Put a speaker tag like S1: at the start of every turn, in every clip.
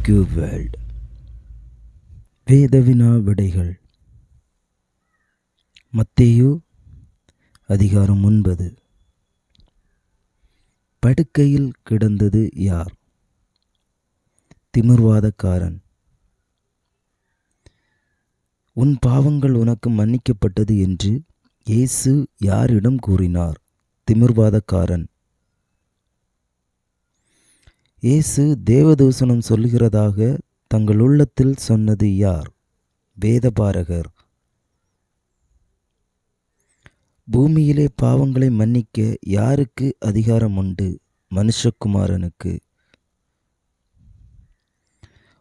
S1: IQ world வேதவினா விடைகள். மத்தேயு அதிகாரம் ஒன்பது. படுக்கையில் கிடந்தது யார்? திமிர்வாதக்காரன். உன் பாவங்கள் உனக்கு மன்னிக்கப்பட்டது என்று இயேசு யாரிடம் கூறினார்? திமிர்வாதக்காரன். இயேசு தேவதூசனம் சொல்லுகிறதாக தங்கள் உள்ளத்தில் சொன்னது யார்? வேதபாரகர். பூமியிலே பாவங்களை மன்னிக்க யாருக்கு அதிகாரம் உண்டு? மனுஷகுமாரனுக்கு.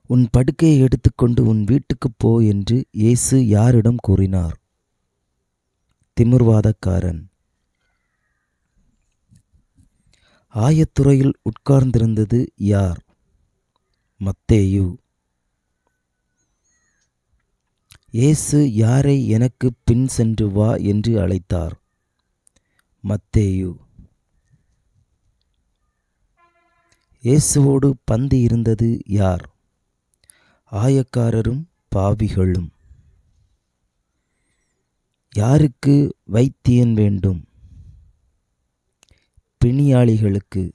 S1: உன் படுக்கையை எடுத்துக்கொண்டு உன் வீட்டுக்குப் போ என்று இயேசு யாரிடம் கூறினார்? திமிர்வாதக்காரன். ஆயத்துறையில் உட்கார்ந்திருந்தது யார்? மத்தேயு. இயேசு யாரை எனக்கு பின் சென்று வா என்று அழைத்தார். மத்தேயு. இயேசுவோடு பந்து இருந்தது யார்? ஆயக்காரரும் பாவிகளும். யாருக்கு வைத்தியன் வேண்டும்? பிணியாளிகளுக்கு.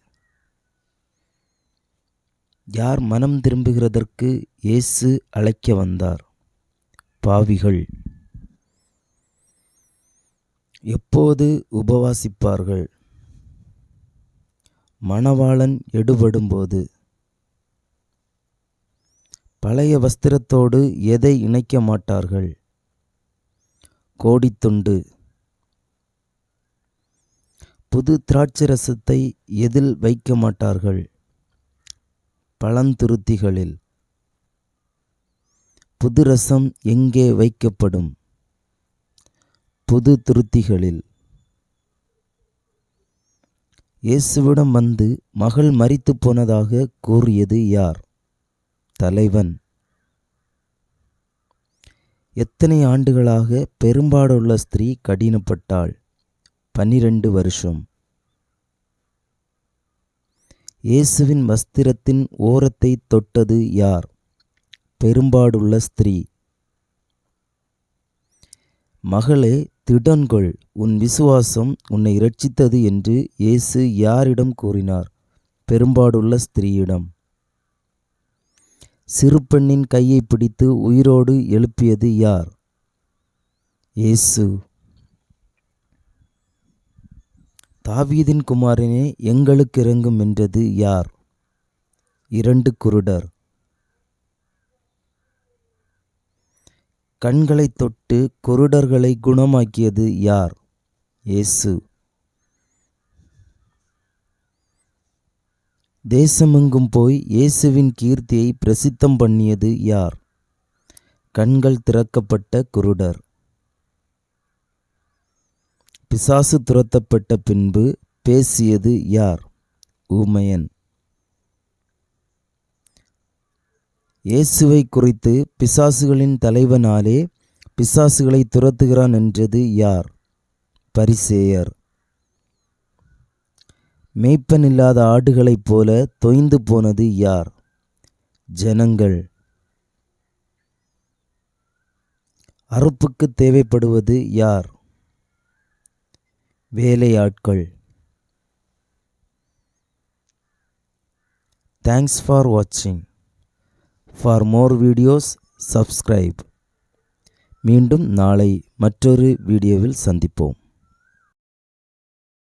S1: யார் மனம் திரும்புகிறதற்கு இயேசு அழைக்க வந்தார். பாவிகள். எப்போது உபவாசிப்பார்கள்? மணவாளன் எடுபடும்போது. பழைய வஸ்திரத்தோடு எதை இணைக்க மாட்டார்கள்? கோடித்துண்டு. புது திராட்சரசத்தை எதில் வைக்க மாட்டார்கள்? பழந்துருத்திகளில். புது ரசம் எங்கே வைக்கப்படும்? புது துருத்திகளில். இயேசுவிடம் வந்து மகள் மறித்து போனதாக கூறியது யார்? தலைவன். எத்தனை ஆண்டுகளாக பெரும்பாடுள்ள ஸ்திரீ கடினப்பட்டாள்? பன்னிரண்டு வருஷம். இயேசுவின் வஸ்திரத்தின் ஓரத்தை தொட்டது யார்? பெரும்பாடுள்ள ஸ்திரீ. மகளே திடன்கொள் உன் விசுவாசம் உன்னை இரட்சித்தது என்று இயேசு யாரிடம் கூறினார்? பெரும்பாடுள்ள ஸ்திரீயிடம். சிறு பெண்ணின் கையை பிடித்து உயிரோடு எழுப்பியது யார்? இயேசு. தாவீதின் குமாரனே எங்களுக்கு இறங்கும் என்றது யார்? இரண்டு குருடர். கண்களை தொட்டு குருடர்களை குணமாக்கியது யார்? இயேசு. தேசமெங்கும் போய் இயேசுவின் கீர்த்தியை பிரசித்தம் பண்ணியது யார்? கண்கள் திறக்கப்பட்ட குருடர். பிசாசு துரத்தப்பட்ட பின்பு பேசியது யார்? ஊமையன். இயேசுவை குறித்து பிசாசுகளின் தலைவனாலே பிசாசுகளை துரத்துகிறான் என்றது யார்? பரிசேயர். மேய்ப்பன் இல்லாத ஆடுகளைப் போல தொய்ந்து போனது யார்? ஜனங்கள். அறுப்புக்கு தேவைப்படுவது யார்? வேலையாட்கள். தேங்க்ஸ் ஃபார் வாட்சிங் ஃபார் மோர் வீடியோஸ் சப்ஸ்கிரைப் மீண்டும் நாளை மற்றொரு வீடியோவில் சந்திப்போம்.